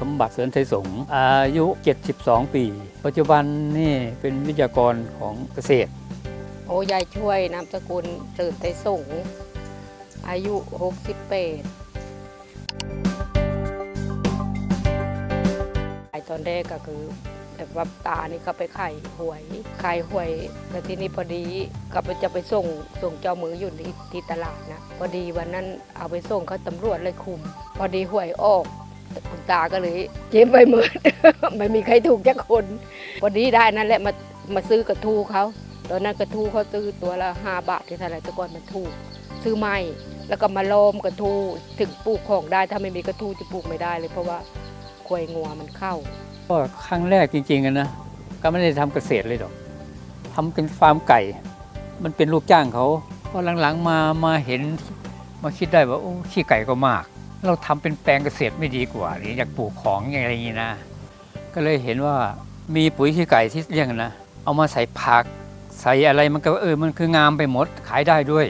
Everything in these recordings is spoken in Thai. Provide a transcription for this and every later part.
สมบัติเสริญไทยสงฆ์อายุ 72 ปี ปัจจุบันนี่เป็นวิทยากรของเกษตร โอ้ยายช่วยนามสกุลตื่นไทยสงฆ์อายุ 68ไอตอนแรกก็คือแบบว่าตานี่เขาไปไข่หวยไข่หวยแล้วทีนี้พอดีก็ไปจะไปส่งส่งเจ้ามืออยู่ที่ที่ตลาดนะพอดีวันนั้นเอาไปส่งเขาตำรวจเลยคุม พอดีหวยออก คุณตาก็เลยเจ็บไปหมด ไม่มีใครถูกจักคนพอดีได้นั่นแหละมามาซื้อกระทูเขาตอนนั้นกระทูเขาซื้อตัวละห้าบาทที่เท่าไหรแต่ก่อนมันถูก ซื้อไม้แล้วก็มาโลมกระทูถึงปลูกของได้ถ้าไม่มีกระทูจะปลูกไม่ได้เลย เพราะว่าควยงัวมันเข้าก็ครั้งแรกจริงๆนะก็ไม่ได้ทำเกษตรเลยหรอกทำเป็นฟาร์มไก่ มันเป็นลูกจ้างเขาพอหลังๆมามาเห็นมาคิดได้ว่าโอ้ขี้ไก่ก็มาก เราทำเป็นแปลงเกษตรไม่ดีกว่า หรืออยากปลูกของอะไรอย่างนี้นะ ก็เลยเห็นว่ามีปุ๋ยขี้ไก่ที่เรียกนะ เอามาใส่ผัก ใส่อะไรมันก็เออมันคืองามไปหมดขายได้ด้วย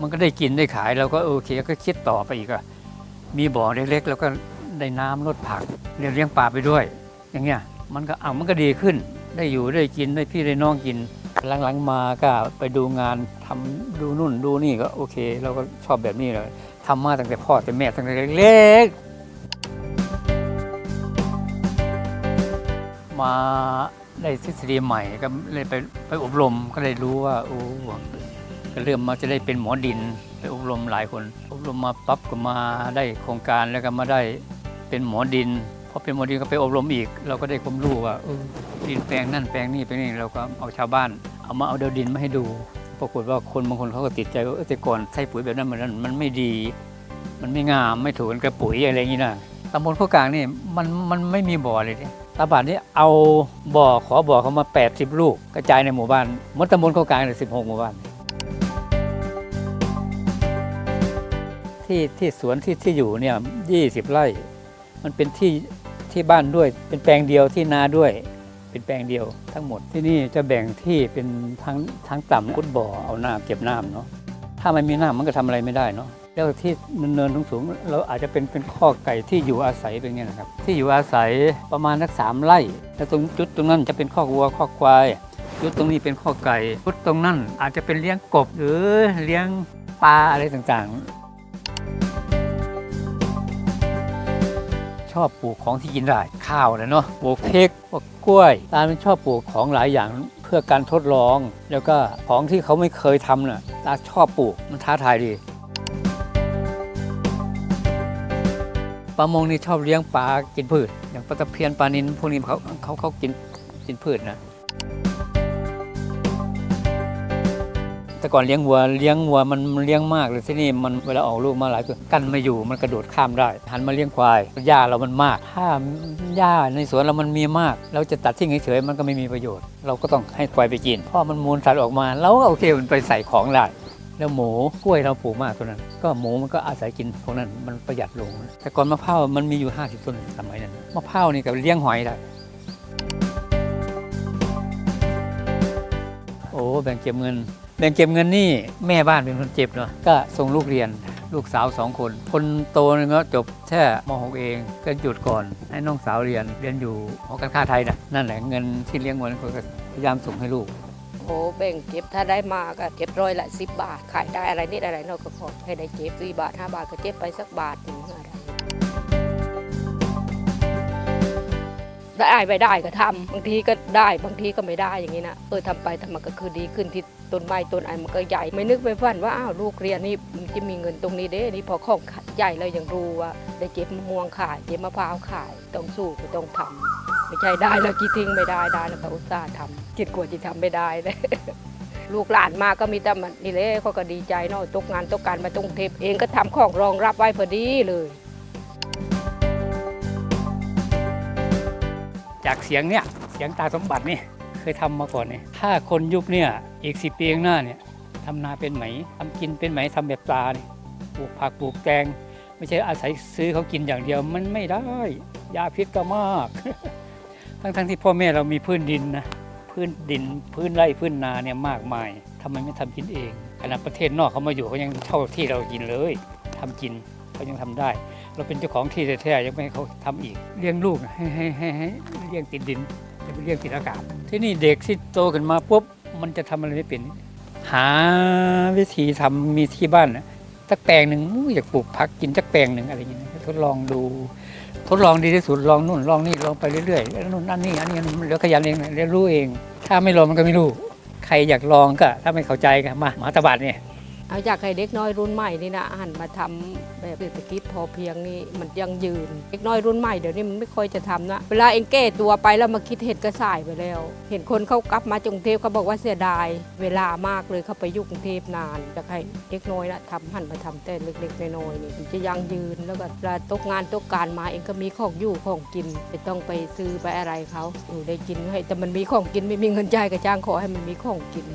มันก็ได้กินได้ขายเราก็โอเคก็คิดต่อไปอีกอะมีบ่อเล็กๆ แล้วก็ได้น้ำลดผักเลี้ยงปลาไปด้วย อย่างเงี้ยมันก็เอามันก็ดีขึ้น ได้อยู่ได้กินได้พี่ได้น้องกินหลังๆมาก็ไปดูงานทำดูนู่นดูนี่ก็โอเค เราก็ชอบแบบนี้เลย ทำมาตั้งแต่พ่อแต่แม่ตั้งแต่เล็กๆ มาได้ทฤษฎีใหม่ก็เลยไปไปอบรมก็เลยรู้ว่าโอ้ก็เริ่มมาจะได้เป็นหมอดินไปอบรมหลายคน อบรมมาปั๊บก็มาได้โครงการแล้วก็มาได้เป็นหมอดินพอเป็นหมอดินก็ไปอบรมอีก เราก็ได้ความรู้ว่าเออดินแปลงนั่นแปลงนี่แปลงนี่เราก็เอาชาวบ้าน เอามาเอาเดาดินมาให้ดู ปรากฏว่าคนบางคนเขาก็ติดใจว่าเออแต่ก่อนใส่ปุ๋ยแบบนั้นมันนั้นมันไม่ดี มันไม่งามไม่ถูกกับปุ๋ยอะไรอย่างนี้นะตำบลข้ากลางนี่มันมันไม่มีบ่อเลยที่ตาบาดนี้เอาบ่อขอบ่อเขามา 80 ลูกกระจายในหมู่บ้านมดตำบลข้ากลางเลย16หมู่บ้าน ที่ที่สวนที่ที่อยู่เนี่ย20ไร่ มันเป็นที่ที่บ้านด้วยเป็นแปลงเดียวที่นาด้วย เป็นแปลงเดียวทั้งหมดที่นี่จะแบ่งที่เป็นทั้งทั้งต่ำขุดบ่อเอาน้ำเก็บน้ำเนาะถ้ามันมีน้ำมันก็ทำอะไรไม่ได้เนาะแล้วที่เนินๆสูงๆเราอาจจะเป็นเป็นข้อไก่ที่อยู่อาศัยเป็นไงนะครับ ที่อยู่อาศัยประมาณสักสามไร่แล้วตรงจุดตรงนั้นจะเป็นข้อวัวข้อควายจุดตรงนี้เป็นข้อไก่จุดตรงนั้นอาจจะเป็นเลี้ยงกบหรือเลี้ยงปลาอะไรต่างๆ ชอบปลูกของที่กินได้ข้าวนะเนาะปลูกพกปลูกกล้วยตาเป็นชอบปลูกของหลายอย่างเพื่อการทดลอง แล้วก็ของที่เขาไม่เคยทำน่ะตาชอบปลูกมันท้าทายดีปลามงนี่ชอบเลี้ยงปลากินพืชอย่างปลาตะเพียนปลานินพวกนี้เขาเขาเขากินกินพืชนะ แต่ก่อนเลี้ยงวัวเลี้ยงวัวมันเลี้ยงมากเลยที่นี่มันเวลาออกลูกมาหลายตัวกันไม่อยู่มันกระโดดข้ามได้หันมาเลี้ยงควายหญ้าเรามันมาก ถ้าหญ้าในสวนเรามันมีมาก เราจะตัดทิ้งเฉยๆมันก็ไม่มีประโยชน์ เราก็ต้องให้ควายไปกินเพราะมันมูลสัตว์ออกมาเราก็โอเคมันไปใส่ของได้แล้วหมูกล้วยเราปลูกมากตัวนั้น ก็หมูมันก็อาศัยกินพวกนั้นมันประหยัดลง แต่ก่อนมะพร้าวมันมีอยู่ 50 ต้นสมัยนั้นมะพร้าวนี่กับเลี้ยงหอยได้โอ้แบ่งเก็บเงิน แบ่งเก็บเงินนี่แม่บ้านเป็นคนเจ็บเนาะก็ส่งลูกเรียนลูกสาวสองคน คนโตนึงก็จบแค่ม .6 เองก็หยุดก่อน ให้น้องสาวเรียนเรียนอยู่หอการค้าไทยนะนั่นแหละเงินที่เลี้ยงวันก็พยายามส่งให้ลูกโอ้แบ่งเก็บถ้าได้มาก็เก็บร้อยละสิบบาท ขายได้อะไรนิดอะไรหน่อยก็พอให้ได้เก็บสี่บาทห้าบาทก็เก็บไปสักบาทหนึ่ง ไรได้ไม่ได้ก็ทำบางทีก็ได้บางทีก็ไม่ได้อย่างนี้นะเออทำไปทำมาก็คือดีขึ้นที่ต้นไม้ต้นไอ้มันก็ใหญ่ไม่นึกไม่ฝันว่าอ้าวลูกเรียนนี่มันจะมีเงินตรงนี้เด้นี่พอของใหญ่เรายังรู้ว่า ได้เก็บมะม่วงขายเก็บมะพร้าวขายต้องสู้ก็ต้องทำไม่ใช่ได้แล้วกี่ทิ้งไม่ได้ได้แล้วก็อุตส่าห์ทำจิตกลัวจะทำไม่ได้เลยลูกหลานมาก็มีแต่มันนี่เลยเขาก็ดีใจเนาะตกงานตกการมาตรงเทพเองก็ทำของรองรับไว้พอดีเลย จากเสียงเนี่ยเสียงตาสมบัตินี่เคยทำมาก่อนเนี่ยถ้าคนยุคเนี่ยอีกสิปีข้างหน้าเนี่ยทำนาเป็นไหมทำกินเป็นไหมทำแบบตาเนี่ยปลูกผักปลูกแตงไม่ใช่อาศัยซื้อเขากินอย่างเดียวมันไม่ได้ ยาพิษก็มาก ทั้งๆที่พ่อแม่เรามีพื้นดินนะพื้นดินพื้นไร่พื้นนาเนี่ยมากมายทำไมไม่ทำกินเองขณะประเทศนอกเขามาอยู่เขายังเช่าที่เรากินเลยทำกินเขายังทำได้ เราเป็นเจ้าของที่แท้ๆยังไม่ให้เขาทำอีก เลี้ยงลูกให้ให้ให้ให้เลี้ยงติดดินจะไปเลี้ยงติดอากาศ ที่นี่เด็กที่โตขึ้นมาปุ๊บมันจะทำอะไรไม่เป็น หาวิธีทำมีที่บ้านนะสักแปลงหนึ่งอยากปลูกผักกินสักแปลงหนึ่งอะไรอย่างเงี้ยทดลองดู ทดลองดีที่สุดลองนู่นลองนี่ลองไปเรื่อยๆแล้วนู่นนั่นนี่อันนี้มันเดี๋ยวขยันเองเรียนรู้เอง ถ้าไม่ลองมันก็ไม่รู้ ใครอยากลองก็ ถ้าไม่เข้าใจก็มาหมาตบาดเนี่ย เอาอยากให้เด็กน้อยรุ่นใหม่นี่นะหันมาทำแบบเศรษฐกิจพอเพียงนี่มันยังยืน เด็กน้อยรุ่นใหม่เดี๋ยวนี้มันไม่ค่อยจะทำนะเวลาเองแก้ตัวไปแล้วมาคิดเห็นก็สายไปแล้ว เห็นคนเขากลับมาจุงเทพเขาบอกว่าเสียดาย เวลามากเลยเขาไปยู่กรุงเทพนานอยากให้เด็กน้อยนะทำหันมาทำแต่เล็กๆน้อยๆนี่มันจะยังยืนแล้วก็เวลาตกงานตกการมาเองก็มีของอยู่ของกินไม่ต้องไปซื้อไปอะไรเขาอยู่ได้กินให้แต่มันมีของกินไม่มีเงินจ่ายก็จ้างขอให้มันมีของกิน